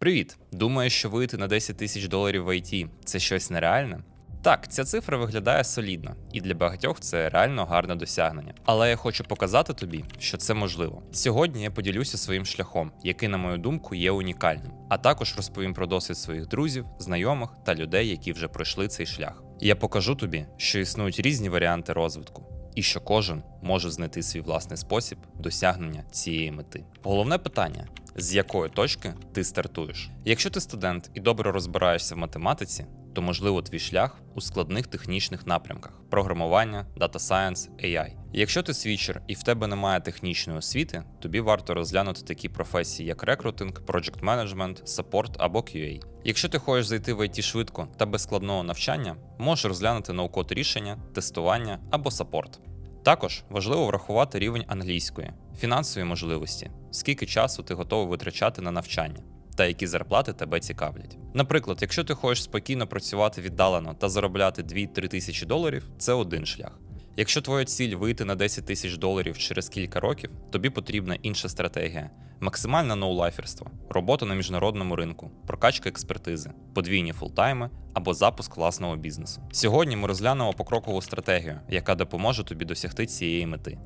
Привіт! Думаєш, що вийти на 10 тисяч доларів в IT – це щось нереальне? Так, ця цифра виглядає солідно, і для багатьох це реально гарне досягнення. Але я хочу показати тобі, що це можливо. Сьогодні я поділюся своїм шляхом, який, на мою думку, є унікальним, а також розповім про досвід своїх друзів, знайомих та людей, які вже пройшли цей шлях. Я покажу тобі, що існують різні варіанти розвитку, і що кожен може знайти свій власний спосіб досягнення цієї мети. Головне питання: з якої точки ти стартуєш? Якщо ти студент і добре розбираєшся в математиці, то можливо твій шлях у складних технічних напрямках: програмування, Data Science, AI. Якщо ти свічер і в тебе немає технічної освіти, тобі варто розглянути такі професії, як рекрутинг, project management, support або QA. Якщо ти хочеш зайти в IT швидко та без складного навчання, можеш розглянути ноу-код рішення, тестування або саппорт. Також важливо врахувати рівень англійської, фінансові можливості, скільки часу ти готовий витрачати на навчання, та які зарплати тебе цікавлять. Наприклад, якщо ти хочеш спокійно працювати віддалено та заробляти 2-3 тисячі доларів, це один шлях. Якщо твоя ціль вийти на 10 тисяч доларів через кілька років, тобі потрібна інша стратегія: максимальне ноулайферство, робота на міжнародному ринку, прокачка експертизи, подвійні фултайми або запуск власного бізнесу. Сьогодні ми розглянемо покрокову стратегію, яка допоможе тобі досягти цієї мети.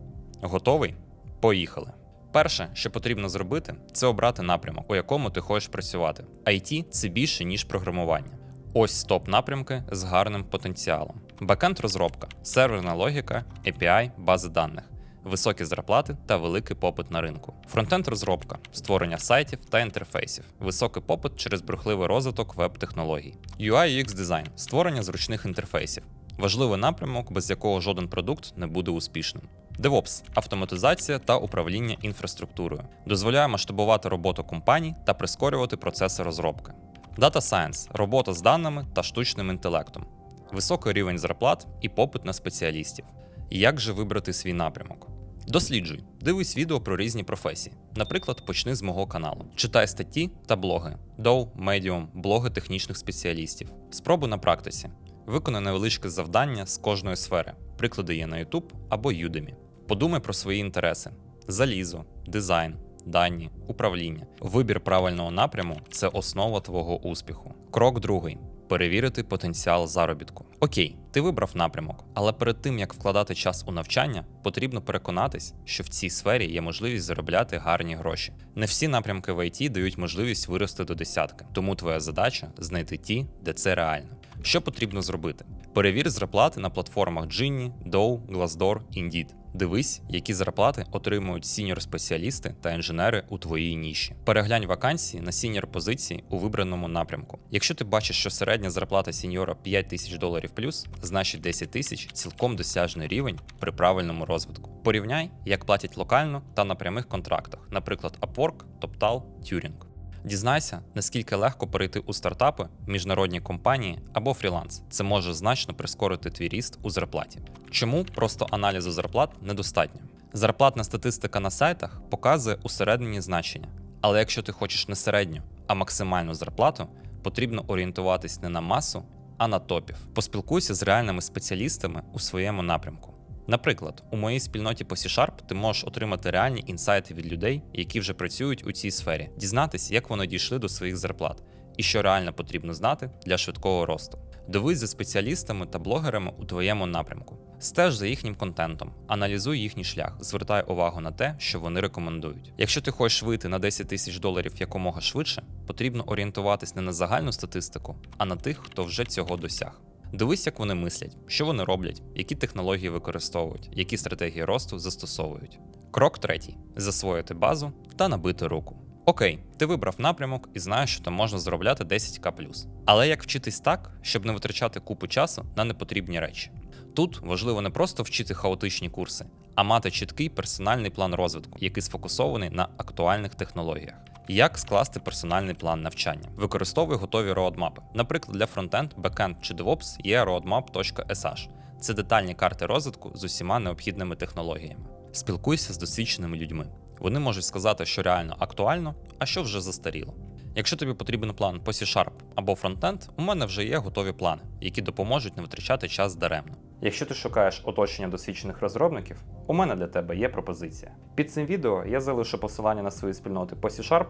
Готовий? Поїхали! Перше, що потрібно зробити, це обрати напрямок, у якому ти хочеш працювати. IT – це більше, ніж програмування. Ось топ напрямки з гарним потенціалом. Бекенд розробка, серверна логіка, API, бази даних, високі зарплати та великий попит на ринку. Фронтенд розробка, створення сайтів та інтерфейсів, високий попит через брехливий розвиток веб-технологій. UI UX дизайн, створення зручних інтерфейсів. Важливий напрямок, без якого жоден продукт не буде успішним. DevOps – автоматизація та управління інфраструктурою, дозволяє масштабувати роботу компаній та прискорювати процеси розробки. Data Science – робота з даними та штучним інтелектом, високий рівень зарплат і попит на спеціалістів. Як же вибрати свій напрямок? Досліджуй, дивись відео про різні професії. Наприклад, почни з мого каналу. Читай статті та блоги, Dow, Medium, блоги технічних спеціалістів. Спробуй на практиці. Виконай невеличке завдання з кожної сфери. Приклади є на YouTube або Udemy. Подумай про свої інтереси: залізо, дизайн, дані, управління. Вибір правильного напряму це основа твого успіху. Крок другий. Перевірити потенціал заробітку. Окей, ти вибрав напрямок, але перед тим як вкладати час у навчання, потрібно переконатись, що в цій сфері є можливість заробляти гарні гроші. Не всі напрямки в IT дають можливість вирости до десятки, тому твоя задача знайти ті, де це реально. Що потрібно зробити? Перевір зарплати на платформах Ginny, Dow, Glassdoor, Indeed. Дивись, які зарплати отримують сіньор-спеціалісти та інженери у твоїй ніші. Переглянь вакансії на сіньор позиції у вибраному напрямку. Якщо ти бачиш, що середня зарплата сіньора 5 тисяч доларів плюс, значить 10 тисяч цілком досяжний рівень при правильному розвитку. Порівняй, як платять локально та на прямих контрактах, наприклад, Upwork, TopTal, Turing. Дізнайся, наскільки легко перейти у стартапи, міжнародні компанії або фріланс. Це може значно прискорити твій ріст у зарплаті. Чому просто аналізу зарплат недостатньо? Зарплатна статистика на сайтах показує усереднені значення. Але якщо ти хочеш не середню, а максимальну зарплату, потрібно орієнтуватись не на масу, а на топів. Поспілкуйся з реальними спеціалістами у своєму напрямку. Наприклад, у моїй спільноті по C-Sharp ти можеш отримати реальні інсайти від людей, які вже працюють у цій сфері, дізнатись, як вони дійшли до своїх зарплат і що реально потрібно знати для швидкого росту. Дивись за спеціалістами та блогерами у твоєму напрямку. Стеж за їхнім контентом, аналізуй їхній шлях, звертай увагу на те, що вони рекомендують. Якщо ти хочеш вийти на 10 тисяч доларів якомога швидше, потрібно орієнтуватись не на загальну статистику, а на тих, хто вже цього досяг. Дивись, як вони мислять, що вони роблять, які технології використовують, які стратегії росту застосовують. Крок третій: засвоїти базу та набити руку. Окей, ти вибрав напрямок і знаєш, що там можна заробляти 10к. Але як вчитись так, щоб не витрачати купу часу на непотрібні речі? Тут важливо не просто вчити хаотичні курси, а мати чіткий персональний план розвитку, який сфокусований на актуальних технологіях. Як скласти персональний план навчання? Використовуй готові роадмапи. Наприклад, для фронтенд, бекенд чи DevOps є roadmap.sh. Це детальні карти розвитку з усіма необхідними технологіями. Спілкуйся з досвідченими людьми. Вони можуть сказати, що реально актуально, а що вже застаріло. Якщо тобі потрібен план по C-Sharp або фронтенд, у мене вже є готові плани, які допоможуть не витрачати час даремно. Якщо ти шукаєш оточення досвідчених розробників, у мене для тебе є пропозиція. Під цим відео я залишу посилання на свої спільноти по C-Sharp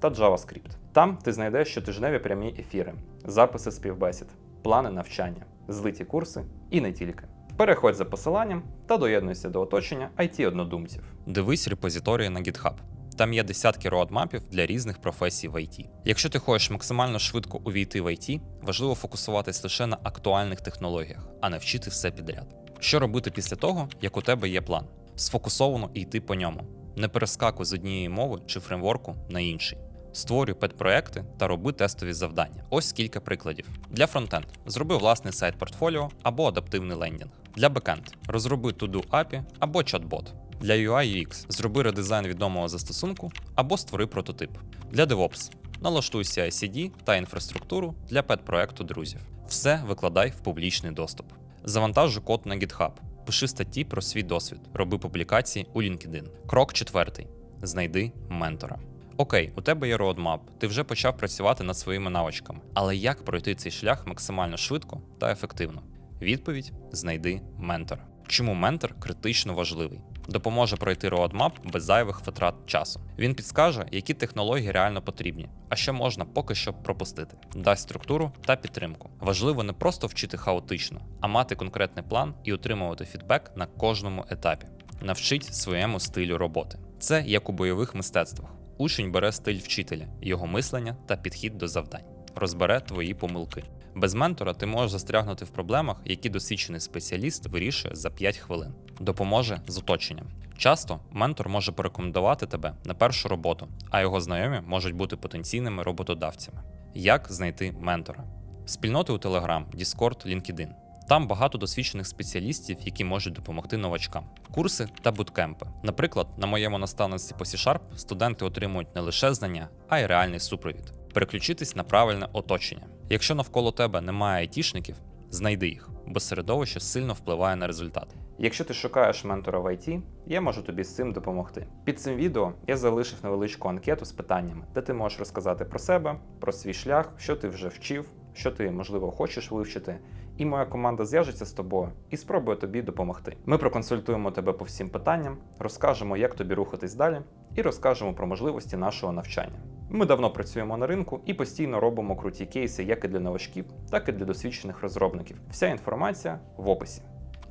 та JavaScript. Там ти знайдеш щотижневі прямі ефіри, записи співбесід, плани навчання, злиті курси і не тільки. Переходь за посиланням та доєднуйся до оточення it однодумців. Дивись репозиторії на GitHub. Там є десятки роадмапів для різних професій в IT. Якщо ти хочеш максимально швидко увійти в IT, важливо фокусуватись лише на актуальних технологіях, а не вчити все підряд. Що робити після того, як у тебе є план? Сфокусовано йти по ньому. Не перескакуй з однієї мови чи фреймворку на інший. Створюй педпроекти та роби тестові завдання. Ось кілька прикладів. Для фронтенд зроби власний сайт портфоліо або адаптивний лендінг. Для бекенд розроби To-Do API або чат-бот. Для UI UX зроби редизайн відомого застосунку або створи прототип. Для DevOps налаштуй CI-CD та інфраструктуру для педпроекту друзів. Все викладай в публічний доступ. Завантажуй код на GitHub. Пиши статті про свій досвід, роби публікації у LinkedIn. Крок четвертий: знайди ментора. Окей, у тебе є роадмап, ти вже почав працювати над своїми навичками. Але як пройти цей шлях максимально швидко та ефективно? Відповідь: знайди ментора. Чому ментор критично важливий? Допоможе пройти роадмап без зайвих витрат часу. Він підскаже, які технології реально потрібні, а що можна поки що пропустити, дасть структуру та підтримку. Важливо не просто вчити хаотично, а мати конкретний план і отримувати фідбек на кожному етапі. Навчить своєму стилю роботи. Це як у бойових мистецтвах. Учень бере стиль вчителя, його мислення та підхід до завдань, розбере твої помилки. Без ментора ти можеш застрягнути в проблемах, які досвідчений спеціаліст вирішує за 5 хвилин. Допоможе з оточенням. Часто ментор може порекомендувати тебе на першу роботу, а його знайомі можуть бути потенційними роботодавцями. Як знайти ментора? Спільноти у Telegram, Discord, LinkedIn. Там багато досвідчених спеціалістів, які можуть допомогти новачкам. Курси та буткемпи. Наприклад, на моєму наставництві по C-Sharp студенти отримують не лише знання, а й реальний супровід. Переключитись на правильне оточення. Якщо навколо тебе немає айтішників, знайди їх, бо середовище сильно впливає на результат. Якщо ти шукаєш ментора в IT, я можу тобі з цим допомогти. Під цим відео я залишив невеличку анкету з питаннями, де ти можеш розказати про себе, про свій шлях, що ти вже вчив, що ти можливо хочеш вивчити. І моя команда зв'яжеться з тобою і спробує тобі допомогти. Ми проконсультуємо тебе по всім питанням, розкажемо, як тобі рухатись далі, і розкажемо про можливості нашого навчання. Ми давно працюємо на ринку і постійно робимо круті кейси як і для новачків, так і для досвідчених розробників. Вся інформація в описі.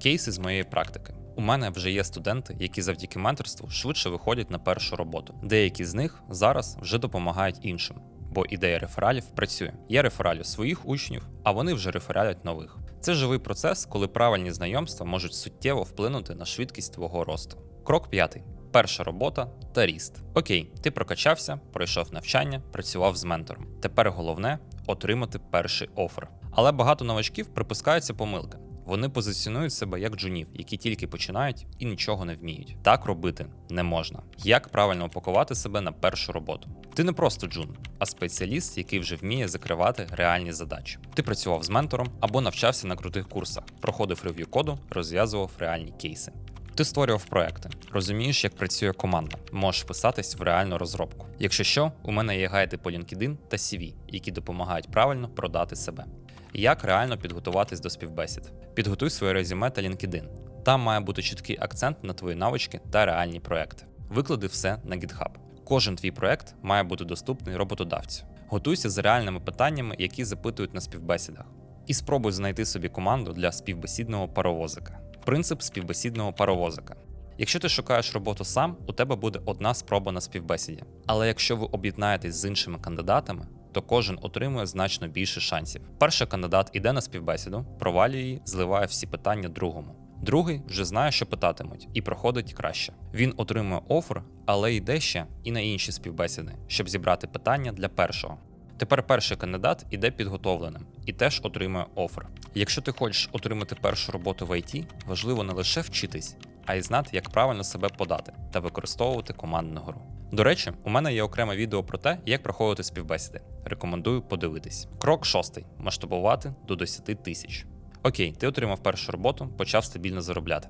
Кейси з моєї практики. У мене вже є студенти, які завдяки менторству швидше виходять на першу роботу. Деякі з них зараз вже допомагають іншим, бо ідея рефералів працює. Я рефералю своїх учнів, а вони вже рефералять нових. Це живий процес, коли правильні знайомства можуть суттєво вплинути на швидкість твого росту. Крок п'ятий. Перша робота та ріст. Окей, ти прокачався, пройшов навчання, працював з ментором. Тепер головне отримати перший офер. Але багато новачків припускаються помилки. Вони позиціонують себе як джунів, які тільки починають і нічого не вміють. Так робити не можна. Як правильно упакувати себе на першу роботу? Ти не просто джун, а спеціаліст, який вже вміє закривати реальні задачі. Ти працював з ментором або навчався на крутих курсах, проходив рев'ю коду, розв'язував реальні кейси. Ти створював проекти, розумієш, як працює команда, можеш вписатись в реальну розробку. Якщо що, у мене є гайди по LinkedIn та CV, які допомагають правильно продати себе. Як реально підготуватись до співбесід? Підготуй своє резюме та LinkedIn. Там має бути чіткий акцент на твої навички та реальні проекти. Виклади все на GitHub. Кожен твій проект має бути доступний роботодавцю. Готуйся з реальними питаннями, які запитують на співбесідах. І спробуй знайти собі команду для співбесідного паровозика. Принцип співбесідного паровозика. Якщо ти шукаєш роботу сам, у тебе буде одна спроба на співбесіді. Але якщо ви об'єднаєтесь з іншими кандидатами, то кожен отримує значно більше шансів. Перший кандидат іде на співбесіду, провалює її, зливає всі питання другому. Другий вже знає, що питатимуть, і проходить краще. Він отримує офер, але йде ще і на інші співбесіди, щоб зібрати питання для першого. Тепер перший кандидат іде підготовленим і теж отримує офер. Якщо ти хочеш отримати першу роботу в IT, важливо не лише вчитись, а й знати, як правильно себе подати та використовувати командну гру. До речі, у мене є окреме відео про те, як проходити співбесіди. Рекомендую подивитись. Крок шостий: масштабувати до 10 тисяч. Окей, ти отримав першу роботу, почав стабільно заробляти.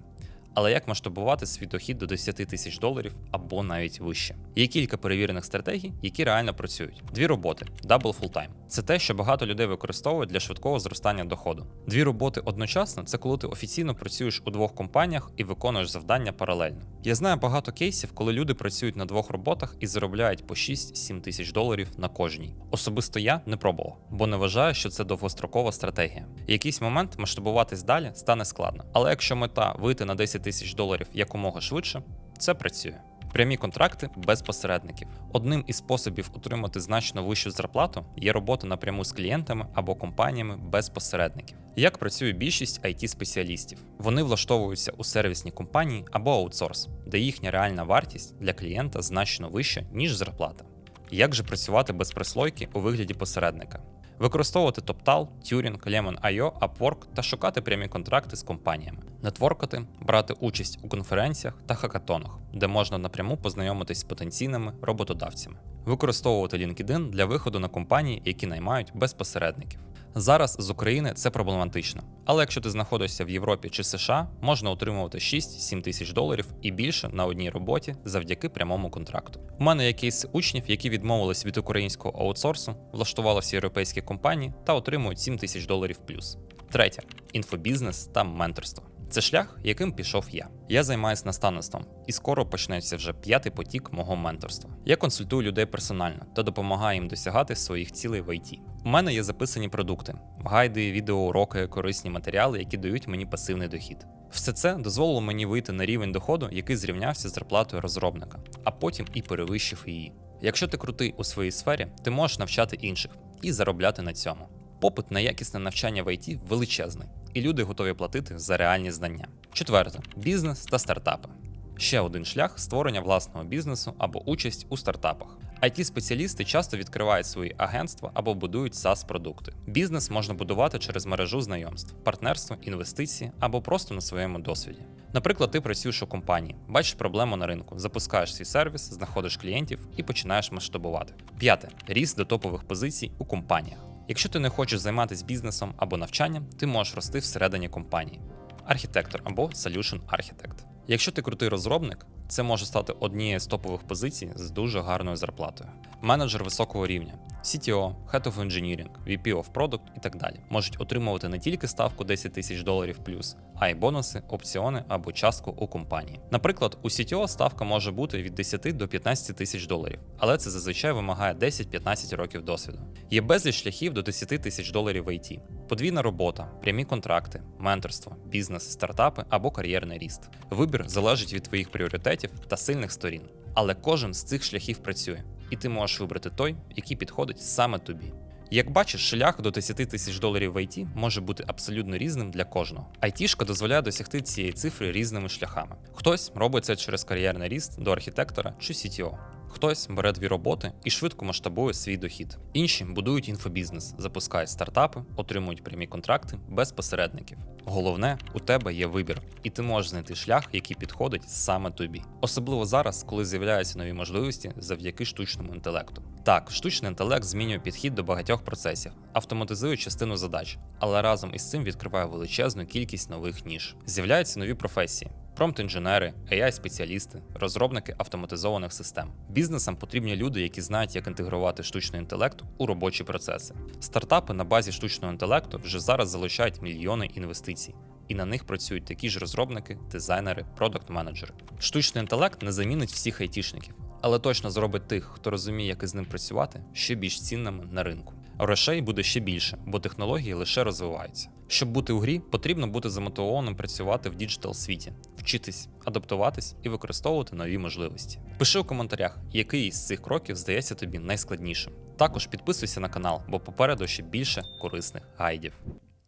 Але як масштабувати свій дохід до 10 тисяч доларів або навіть вище? Є кілька перевірених стратегій, які реально працюють. Дві роботи Double Full. Це те, що багато людей використовують для швидкого зростання доходу. Дві роботи одночасно це коли ти офіційно працюєш у двох компаніях і виконуєш завдання паралельно. Я знаю багато кейсів, коли люди працюють на двох роботах і заробляють по 6-7 тисяч доларів на кожній. Особисто я не пробував, бо не вважаю, що це довгострокова стратегія. В якийсь момент масштабуватись далі стане складно. Але якщо мета вийти на 10 тисяч доларів якомога швидше, це працює. Прямі контракти без посередників. Одним із способів отримати значно вищу зарплату є робота напряму з клієнтами або компаніями без посередників. Як працює більшість it спеціалістів Вони влаштовуються у сервісні компанії або аутсорс, де їхня реальна вартість для клієнта значно вища, ніж зарплата. Як же працювати без прислойки у вигляді посередника? Використовувати TopTal, Turing, Lemon.io, Upwork та шукати прямі контракти з компаніями, нетворкати, брати участь у конференціях та хакатонах, де можна напряму познайомитись з потенційними роботодавцями, використовувати LinkedIn для виходу на компанії, які наймають без посередників. Зараз з України це проблематично, але якщо ти знаходишся в Європі чи США, можна отримувати 6-7 тисяч доларів і більше на одній роботі завдяки прямому контракту. У мене є кейси учнів, які відмовились від українського аутсорсу, влаштувалися європейські компанії та отримують 7 тисяч доларів плюс. Третє інфобізнес та менторство. Це шлях, яким пішов я. Я займаюся наставництвом, і скоро почнеться вже п'ятий потік мого менторства. Я консультую людей персонально та допомагаю їм досягати своїх цілей в ІТ. У мене є записані продукти, гайди, відеоуроки, корисні матеріали, які дають мені пасивний дохід. Все це дозволило мені вийти на рівень доходу, який зрівнявся з зарплатою розробника, а потім і перевищив її. Якщо ти крутий у своїй сфері, ти можеш навчати інших і заробляти на цьому. Попит на якісне навчання в ІТ величезний, і люди готові платити за реальні знання. Четверте бізнес та стартапи. Ще один шлях створення власного бізнесу або участь у стартапах. it спеціалісти часто відкривають свої агентства або будують SaaS продукти. Бізнес можна будувати через мережу знайомств, партнерство, інвестиції або просто на своєму досвіді. Наприклад, ти працюєш у компанії, бачиш проблему на ринку, запускаєш свій сервіс, знаходиш клієнтів і починаєш масштабувати. П'яте ріст до топових позицій у компаніях. Якщо ти не хочеш займатися бізнесом або навчанням, ти можеш рости всередині компанії. Архітектор або Solution Architect. Якщо ти крутий розробник, це може стати однією з топових позицій з дуже гарною зарплатою. Менеджер високого рівня, CTO, Head of Engineering, VP of Product і так далі можуть отримувати не тільки ставку 10 тисяч доларів плюс, а й бонуси, опціони або частку у компанії. Наприклад, у CTO ставка може бути від 10 до 15 тисяч доларів, але це зазвичай вимагає 10-15 років досвіду. Є безліч шляхів до 10 тисяч доларів в IT. Подвійна робота, прямі контракти, менторство, бізнес, стартапи або кар'єрний ріст. Вибір залежить від твоїх пріоритетів та сильних сторін. Але кожен з цих шляхів працює, і ти можеш вибрати той, який підходить саме тобі. Як бачиш, шлях до 10 тисяч доларів в IT може бути абсолютно різним для кожного. Айтішка дозволяє досягти цієї цифри різними шляхами. Хтось робить це через кар'єрний ріст до архітектора чи CTO. Хтось бере дві роботи і швидко масштабує свій дохід. Інші будують інфобізнес, запускають стартапи, отримують прямі контракти без посередників. Головне, у тебе є вибір, і ти можеш знайти шлях, який підходить саме тобі. Особливо зараз, коли з'являються нові можливості завдяки штучному інтелекту. Так, штучний інтелект змінює підхід до багатьох процесів, автоматизує частину задач, але разом із цим відкриває величезну кількість нових ніж. З'являються нові професії. Промпт-інженери, AI-спеціалісти, розробники автоматизованих систем. Бізнесам потрібні люди, які знають, як інтегрувати штучний інтелект у робочі процеси. Стартапи на базі штучного інтелекту вже зараз залучають мільйони інвестицій. І на них працюють такі ж розробники, дизайнери, продакт-менеджери. Штучний інтелект не замінить всіх айтішників, але точно зробить тих, хто розуміє, як із ним працювати, ще більш цінними на ринку. Грошей буде ще більше, бо технології лише розвиваються. Щоб бути у грі, потрібно бути замотивованим працювати в діджитал світі, вчитись, адаптуватись і використовувати нові можливості. Пиши у коментарях, який із цих кроків здається тобі найскладнішим. Також підписуйся на канал, бо попереду ще більше корисних гайдів.